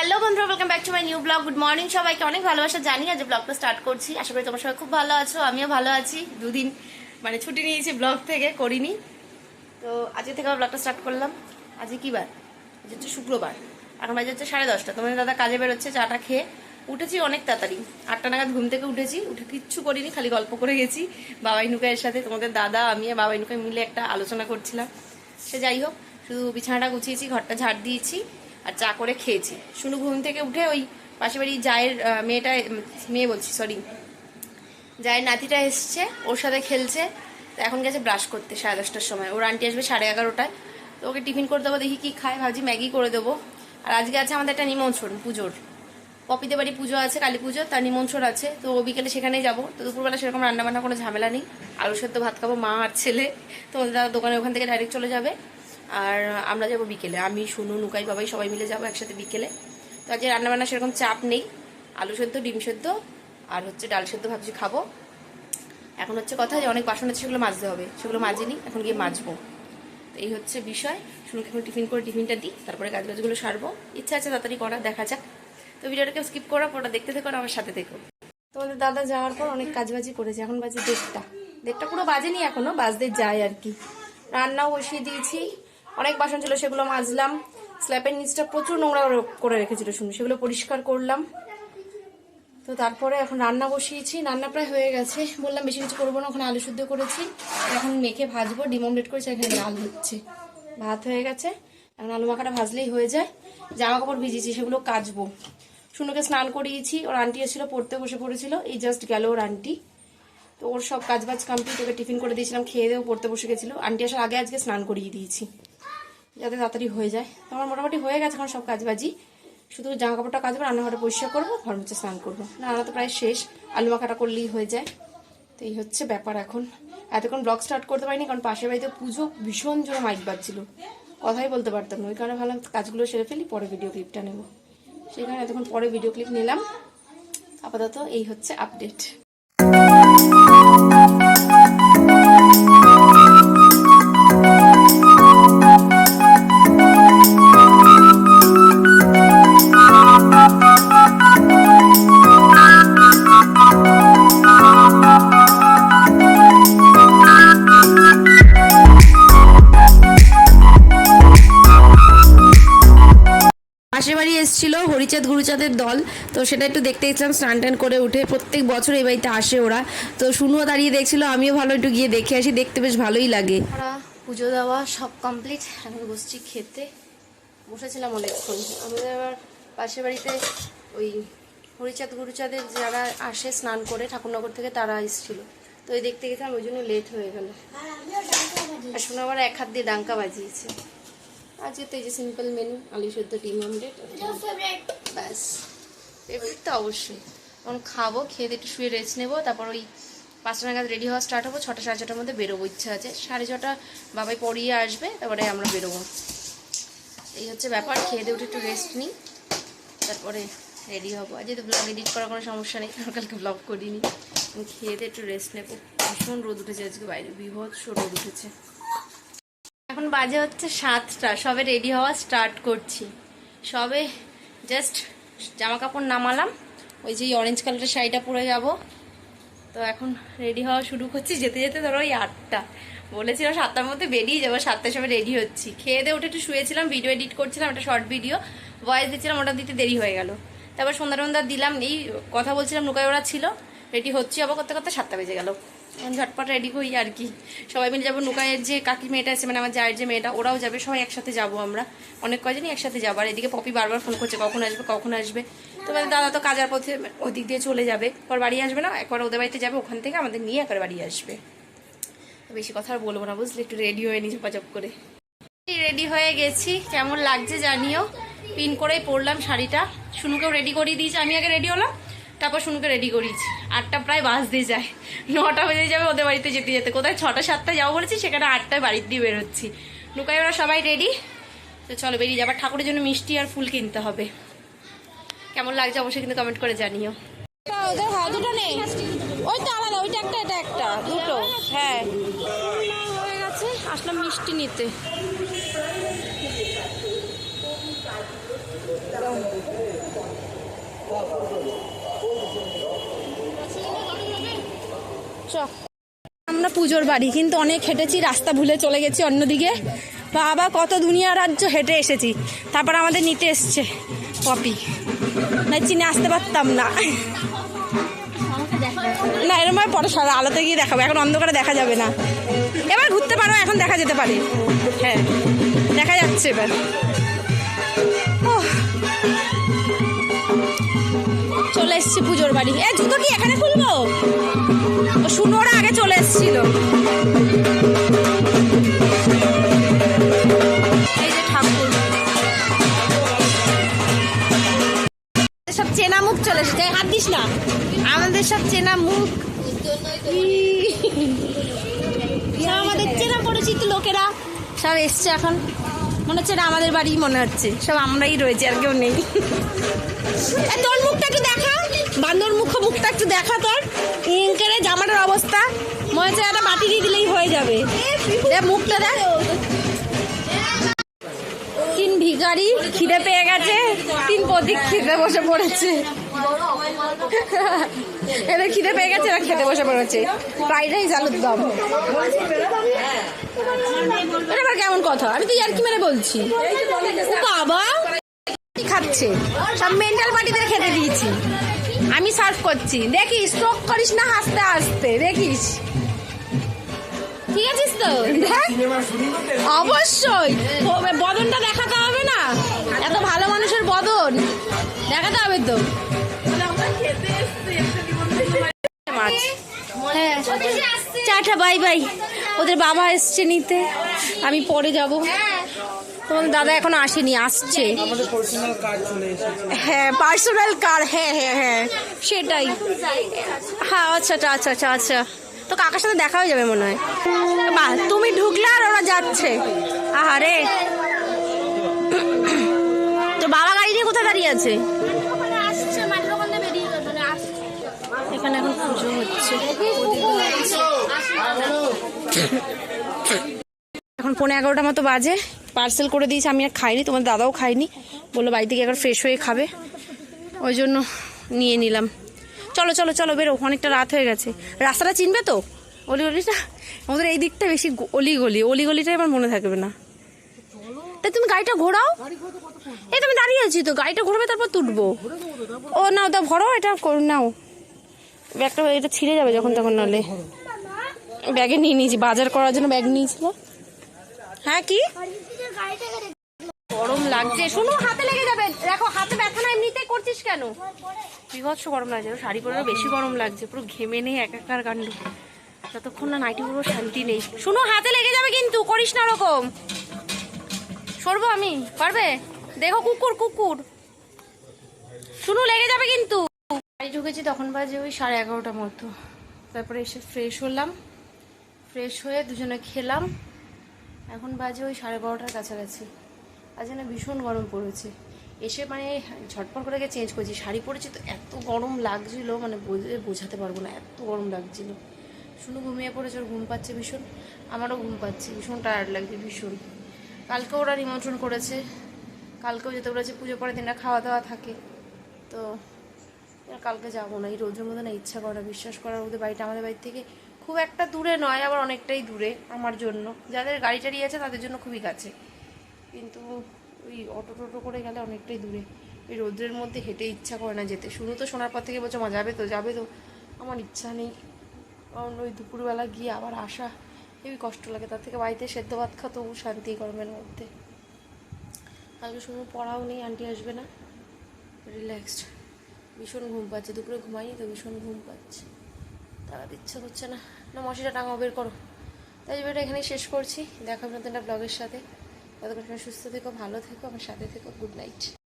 Hello বন্ধুরা welcome back to my new blog good morning সবাইকে। অনেক ভালোবাসা জানি আজ ব্লগটা স্টার্ট করছি। আশা করি তোমার সবাই খুব ভালো আছো, আমিও ভালো আছি। দুদিন মানে ছুটি নিয়েছি ব্লগ থেকে, করিনি। তো আজকে থেকে আবার ব্লগটা স্টার্ট করলাম। আজকে কি বার? আজ হচ্ছে শুক্রবার। এখন বাজে হচ্ছে সাড়ে দশটা। তোমাদের দাদা কাজে বেরোচ্ছে চাটা খেয়ে। উঠেছি অনেক তাড়াতাড়ি। আটটা নাগাদ ঘুম থেকে উঠেছি, উঠে কিচ্ছু করিনি, খালি গল্প করে গেছি বাবাই নুকাইয়ের সাথে। তোমাদের দাদা, আমি আর বাবাই নুকাই মিলে একটা আলোচনা করছিলাম। সে যাই হোক, শুধু বিছানাটা গুছিয়েছি, ঘরটা ঝাড় দিয়েছি। আর চা করে খেয়েছি। শুনু ঘুম থেকে উঠে ওই পাশের বাড়ি জায়ের মেয়েটা মেয়ে বলছি সরি জায়ের নাতিটা এসছে, ওর সাথে খেলছে, তো এখন গেছে ব্রাশ করতে সাড়ে দশটার সময়। ওর আন্টি আসবে সাড়ে এগারোটায়। তো ওকে টিফিন করে দেবো, দেখি কি খায়, ভাবছি ম্যাগি করে দেবো। আর আজকে আছে আমাদের একটা নিমন্ত্রণ, পুজোর। পপিতে বাড়ি পুজো আছে, কালী পুজো, তার নিমন্ত্রণ আছে। তো ও বিকেলে সেখানেই যাব। তো দুপুরবেলা সেরকম রান্নাবান্না কোনো ঝামেলা নেই। আলু সেদ্ধ ভাত খাব মা আর ছেলে। তো দাদা দোকানে ওখান থেকে ডাইরেক্ট চলে যাবে। আর আমরা যাব বিকেলে। আমি শুনু নুকাই, বাবাই সবাই মিলে যাব একসাথে বিকেলে। তো আজকে রান্নাবান্না সেরকম চাপ নেই। আলু সেদ্ধ, ডিম সেদ্ধ, আর হচ্ছে ডাল সেদ্ধ ভাবছি খাব। এখন হচ্ছে কথা যে অনেক বাসন আছে, সেগুলো মাজতে হবে। সেগুলো মাজিনি, এখন গিয়ে মাজবো। তো এই হচ্ছে বিষয়। শুনুকে এখন টিফিন করে টিফিনটা দিই, তারপরে কাজ বাজগুলো সারবো। ইচ্ছা আছে তাড়াতাড়ি করা দেখা যাক। তো ভিডিওটাকে স্কিপ করা, পরটা দেখতে থেকো আমার সাথে থেকো। তোমাদের দাদা যাওয়ার পর অনেক কাজবাজি করেছে, এখন বাজে দেড়টা। দেড়টা পুরো বাজেনি এখনও, বাজতে যায় আর কি। রান্নাও বসিয়ে দিয়েছি। অনেক বাসন ছিল, সেগুলো মাজলাম। স্ল্যাপের নিচটা প্রচুর নোংরা করে রেখেছিল শুনুন সেগুলো পরিষ্কার করলাম। তো তারপরে এখন রান্না বসিয়েছি, রান্না প্রায় হয়ে গেছে। বললাম বেশি কিছু করব না, ওখানে আলু শুদ্ধ করেছি। এখন মেখে ভাজবো, ডিম অমলেট করেছি, এখানে ডাল হচ্ছে। ভাত হয়ে গেছে। এখন আলু মাখাটা ভাজলেই হয়ে যায়। জামা কাপড় ভিজিয়েছি, সেগুলো কাচবো। শুনুকে স্নান করিয়েছি, ওর আন্টি এসেছিল, পড়তে বসে পড়েছিল, এই জাস্ট গেল ওর আন্টি। তো ওর সব কাজ বাজ কমপ্লিট ওকে টিফিন করে দিয়েছিলাম, খেয়ে দেও পড়তে বসে গেছিল। আন্টি আসার আগে আজকে স্নান করিয়ে দিয়েছি। যাতে তাড়াতাড়ি হয়ে যায়। তো আমার মোটামুটি হয়ে গেছে এখন সব কাজবাজি। শুধু জামা কাপড়টা কাজ কাচবো রান্নাঘরটা পরিষ্কার করব, ঘর মুছে স্নান করব। রান্না তো প্রায় শেষ, আলু মাখাটা করলেই হয়ে যায়। তো এই হচ্ছে ব্যাপার এখন। এতক্ষণ ব্লগ স্টার্ট করতে পারিনি, কারণ পাশের বাড়িতে পুজো ভীষণ জোরে মাইক বাজছিল। কথাই বলতে পারতাম না, ওই কারণে ভাবলাম কাজগুলো সেরে ফেলি, পরে ভিডিও ক্লিপটা নেব। সেই কারণে এতক্ষণ পরে ভিডিও ক্লিপ নিলাম। আপাতত এই হচ্ছে আপডেট পাশের বাড়ি এসেছিল, হরিচাঁদ গুরুচাঁদের দল। তো সেটা একটু দেখতে গেছিলাম, স্নান টান করে উঠে প্রত্যেক বছর এই বাড়িতে আসে ওরা। তো শুনুও দাঁড়িয়ে দেখছিল, আমিও ভালো একটু গিয়ে দেখে আসি, দেখতে বেশ ভালোই লাগে। পুজো দেওয়া সব কমপ্লিট আমি বসছি খেতে। বসেছিলাম অনেকক্ষণ। আমাদের আবার পাশের বাড়িতে ওই হরিচাঁদ গুরুচাঁদের যারা আসে স্নান করে, ঠাকুরনগর থেকে তারা এসেছিল। তো ওই দেখতে গেছিলাম, ওই জন্য লেট হয়ে গেল। শুনে আবার এক হাত দিয়ে ডাঙ্কা বাজিয়েছে। আজকে তো এই যে সিম্পল মেনু আলু সেদ্ধ ডিম অমলেট ব্যাস। ফেভারিট তো অবশ্যই। এখন খাব খেয়ে দিয়ে একটু শুয়ে রেস্ট নেব তারপর ওই পাঁচটা নাগাদ রেডি হওয়া স্টার্ট হব ছটা সাড়ে ছটার মধ্যে বেরোবো ইচ্ছা আছে। সাড়ে ছটা বাবাই পড়িয়ে আসবে তারপরে আমরা বেরোবো। এই হচ্ছে ব্যাপার খেয়ে দিয়ে উঠে একটু রেস্ট নিই তারপরে রেডি হব। আজ যেহেতু ব্লগ এডিট করার কোনো সমস্যা নেই কারণ কালকে ব্লগ করিনি। খেয়ে দিয়ে একটু রেস্ট নেব। ভীষণ রোদ উঠেছে আজকে বাইরে বিভৎস রোদ উঠেছে। এখন বাজে হচ্ছে সাতটা, সবে রেডি হওয়া স্টার্ট করছি। সবে জাস্ট জামা কাপড় নামালাম, ওই যে অরেঞ্জ কালারের শাড়িটা পরে যাব। তো এখন রেডি হওয়া শুরু করছি, যেতে যেতে ধরো ওই আটটা। বলেছিলাম সাতটার মধ্যে বেরিয়ে যাব সাতটার সময় রেডি হচ্ছি। খেয়ে দিয়ে উঠে একটু শুয়েছিলাম ভিডিও এডিট করছিলাম, একটা শর্ট ভিডিও ভয়েস দিচ্ছিলাম, ওটা দিতে দেরি হয়ে গেল। তারপর সন্ধ্যা টন্ধা দিলাম, এই কথা বলছিলাম নুকাই ওরা ছিল। রেডি হচ্ছি আবার করতে করতে সাতটা বেজে গেল। ঝটপট রেডি হই আর কি। সবাই মিলে যাব নুকাইয়ের যে কাকি মেয়েটা আছে মানে আমার জায়ের যে মেয়েটা, ওরাও যাবে। সবাই একসাথে যাব আমরা। অনেক কয়জনই একসাথে যাব। আর এদিকে পপি বারবার ফোন করছে, কখন আসবে কখন আসবে? তো মানে দাদা তো কাজার পথে ওদিক দিয়ে চলে যাবে। পর বাড়ি আসবে না, একবার ওদের বাড়িতে যাবে, ওখান থেকে আমাদের নিয়ে একবার বাড়ি আসবে। বেশি কথা আর বলব না, বুঝলি? একটু রেডি হয়ে নিয়ে ঝপাঝপ করে। রেডি হয়ে গেছি। কেমন লাগছে জানিও? পিন করেই পরলাম শাড়িটা। শুনুকেও রেডি করিয়ে দিয়েছি। আমি আগে রেডি হলাম। তারপর শুনুকে রেডি করিয়েছি। আটটা প্রায় বাস দিয়ে যায়। নটা বেজে যাবে ওদের বাড়িতে যেতে যেতে। কোথায় ছটা, সাতটায় যাব বলেছি, সেখানে আটটায় বাড়ির দিয়ে বেরোচ্ছি। নুকাই, ওরা সবাই রেডি তো চলো বেরিয়ে যাবার ঠাকুরের জন্য মিষ্টি আর ফুল কিনতে হবে। কেমন লাগছে অবশ্যই কিন্তু কমেন্ট করে জানিও। হ্যাঁ দুটো নেই। ওইটা আলাদা, ওইটা একটা, এটা একটা। দুটো। হ্যাঁ। হয়ে গেছে আসলাম মিষ্টি নিতে। আমরা পুজোর বাড়ি, কিন্তু অনেক হেঁটেছি, রাস্তা ভুলে চলে গেছি অন্যদিকে। বাবা, কত দুনিয়া রাজ্য, হেঁটে এসেছি। তারপর আমাদের নিতে এসছে পপি। না, চিনে আসতে পারতাম না। না, এরম পরে সারা আলোতে গিয়ে দেখাবো। এখন অন্ধকারে দেখা যাবে না। এবার ঘুরতে পারো, এখন দেখা যেতে পারে। হ্যাঁ দেখা যাচ্ছে এবার। ওহ। চলে এসছি পুজোর বাড়ি। এ, জুতো কি এখানে খুলবো? ও, শুনো আগে চলে এসেছিল। সব চেনা মুখ চলে এসেছে। হাত দিস না। আমাদের সব চেনা মুখ আমাদের চেনা পরিচিত লোকেরা সব এসছে এখন। মনে হচ্ছে এটা আমাদের বাড়ি মনে হচ্ছে। সব আমরাই রয়েছি আর কেউ নেই। তোর মুখটা একটু দেখা। বান্দর মুখ, মুখটা একটু দেখা তোর। ইঙ্কেরে জামাটার অবস্থা। মনে হচ্ছে একটা মাটি দিয়ে দিলেই হয়ে যাবে। মুখটা দেখ। তিন ভিখারি খিদে পেয়ে গেছে। তিন প্রতীক খেতে বসে পড়েছে। এদের খিদে পেয়ে গেছে, এরা খেতে বসে পড়েছে। ফ্রাইড রাইস, আলুর দম। এটা কেমন কথা? আমি তো আর কি মেরে বলছি। বাবা! খাচ্ছে? সব মেন্টাল পার্টিদের খেতে দিয়েছি। আমি সার্ভ করছি। দেখিস স্ট্রোক করিস না, হাসতে হাসতে। দেখিস। ঠিক আছিস তো? অবশ্যই। বদনটা দেখাতে হবে না। এত ভালো মানুষের বদন। দেখাতে হবে তো। মাছ বাই বাই। ওদের বাবা এসছে নিতে। আমি পরে যাব। তোমাদের দাদা এখনও আসেনি, আসছে। হ্যাঁ পার্সোনাল কার হ্যাঁ হ্যাঁ হ্যাঁ সেটাই। হ্যাঁ আচ্ছা আচ্ছা আচ্ছা আচ্ছা আচ্ছা। তো কাকার সাথে দেখা হয়ে যাবে মনে হয়। বাহ তুমি ঢুকলে আর ওরা যাচ্ছে। আহারে। তো বাবা গাড়ি নিয়ে কোথায় দাঁড়িয়ে আছে? এখানে পুজো হচ্ছে। এখন পৌনে এগারোটা মতো বাজে। পার্সেল করে দিয়েছি, আমি আর খাইনি তোমার দাদাও খাইনি বলল বাড়ি থেকে একবার ফ্রেশ হয়ে খাবে। ওই জন্য নিয়ে নিলাম। চলো চলো চলো, বেরো, অনেকটা রাত হয়ে গেছে। রাস্তাটা চিনবে তো? অলি গলিটা আমাদের এই দিকটা বেশি গ- অলি গলি অলি গলিটাই আমার মনে থাকবে না। তাই তুমি গাড়িটা ঘোরাও। এই তুমি দাঁড়িয়ে আছি তো, গাড়িটা ঘোরাবে, তারপর তুলবো। ও, নাও তা ভরো এটা নাও। ব্যাগটা এটা ছিঁড়ে যাবে যখন তখন নালে ব্যাগে নিয়ে নিয়েছি, বাজার করার জন্য ব্যাগ নিয়েছিল। হ্যাঁ কি? গরম লাগছে। শোনো, হাতে লেগে যাবে। দেখো, হাতে ব্যথা না, এমনিতেই করছিস কেন? বিভৎস গরম লাগছে। শাড়ি পরে বেশি গরম লাগছে। পুরো ঘেমে নেই একাকার কাণ্ড। যতক্ষণ না নাইটি পুরো শান্তি নেই। শুনো, হাতে লেগে যাবে কিন্তু, করিস না ওরকম। সরবো আমি, পারবে? দেখো, কুকুর কুকুর। শুনু, লেগে যাবে কিন্তু। বাড়ি ঢুকেছি তখন বাজে ওই সাড়ে এগারোটার মতো। তারপরে এসে ফ্রেশ হলাম। ফ্রেশ হয়ে দুজনে খেলাম। এখন বাজে ওই সাড়ে বারোটার কাছাকাছি। আজ যেন ভীষণ গরম পড়েছে। এসে মানে ঝটপট করে গিয়ে চেঞ্জ করেছি। শাড়ি পরেছি তো এত গরম লাগছিল মানে বোঝে- বোঝাতে পারব না, এত গরম লাগছিল। শুনু ঘুমিয়ে পড়েছে, ওর ঘুম পাচ্ছে ভীষণ। আমারও ঘুম পাচ্ছে, ভীষণ টায়ার্ড লাগছে, ভীষণ। কালকে ওরা নিমন্ত্রণ করেছে। কালকেও যেতে বলেছে, পুজো পরের দিনটা খাওয়া দাওয়া থাকে। তো কালকে যাব না, এই রোদের মধ্যে না ইচ্ছা করে বিশ্বাস করার ওদের বাড়িটা আমাদের বাড়ি থেকে খুব একটা দূরে নয়, আবার অনেকটাই দূরে আমার জন্য। যাদের গাড়ি টাড়ি আছে তাদের জন্য খুবই কাছে। কিন্তু ওই অটো টোটো করে গেলে অনেকটাই দূরে। ওই রোদ্রের মধ্যে হেঁটে ইচ্ছা করে না যেতে। শুধু তো শোনার পর থেকে বলছো, মা, যাবে তো যাবে তো। আমার ইচ্ছা নেই। কারণ ওই দুপুরবেলা গিয়ে আবার আসা। হেবি কষ্ট লাগে, তার থেকে বাড়িতে সেদ্ধ ভাত খা তবু শান্তি গরমের মধ্যে। কালকে শুধু পড়াও নেই, আন্টি আসবে না। রিল্যাক্সড। ভীষণ ঘুম পাচ্ছে, দুপুরে ঘুমাইনি তো ভীষণ ঘুম পাচ্ছে। তারা ইচ্ছা করছে না। না, মশিটা টাঙাও, বের করো। তাই এটা এখানেই শেষ করছি। দেখা নতুন ব্লগের সাথে। ততক্ষণ সুস্থ থেকো, ভালো থেকো, আমার সাথে থেকো। Good night.